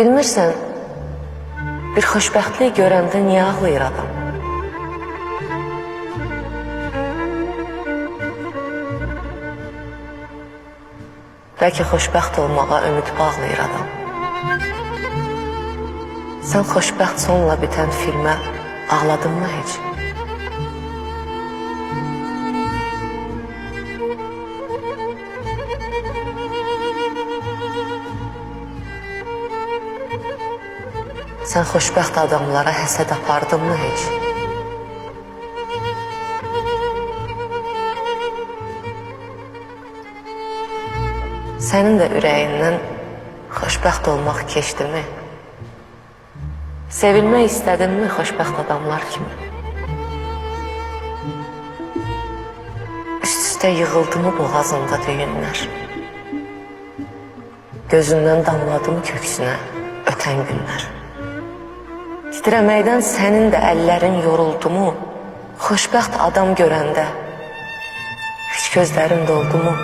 Bilmirsən, bir xoşbəxtlik görəndə niyə ağlayır adam? Bəlkə xoşbəxt olmağa ümid bağlayır adam. Sən xoşbəxt sonla bitən filmə ağladınmı heç? Sən xoşbəxt adamlara həsəd apardınmı heç? Sənin də ürəyindən xoşbəxt olmaq keçdimi? Sevilmək istədinmi xoşbəxt adamlar kimi? Üst-üstə yığıldımı boğazında düyünlər? Gözündən damladım köksünə ötən günlər. Titrəməkdən sənin də əllərin yoruldumu? Xoşbəxt adam görəndə heç gözlərin doldumu?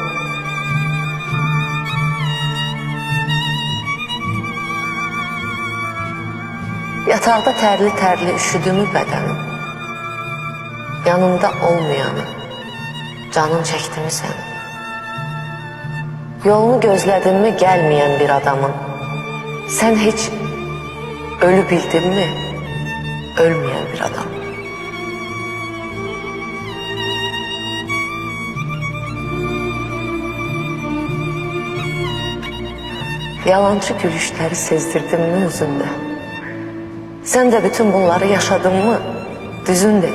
Yataqda tərli-tərli üşüdümü bədənim? Yanımda olmayanı, canın çəkdimi sən? Yolunu gözlədinmi gəlməyən bir adamın? Sən heç ölü bildinmi? ölmeyen bir adam. Yalancı gülüşleri sezdirdim mi yüzünde? Sen de bütün bunları yaşadın mı düzünde?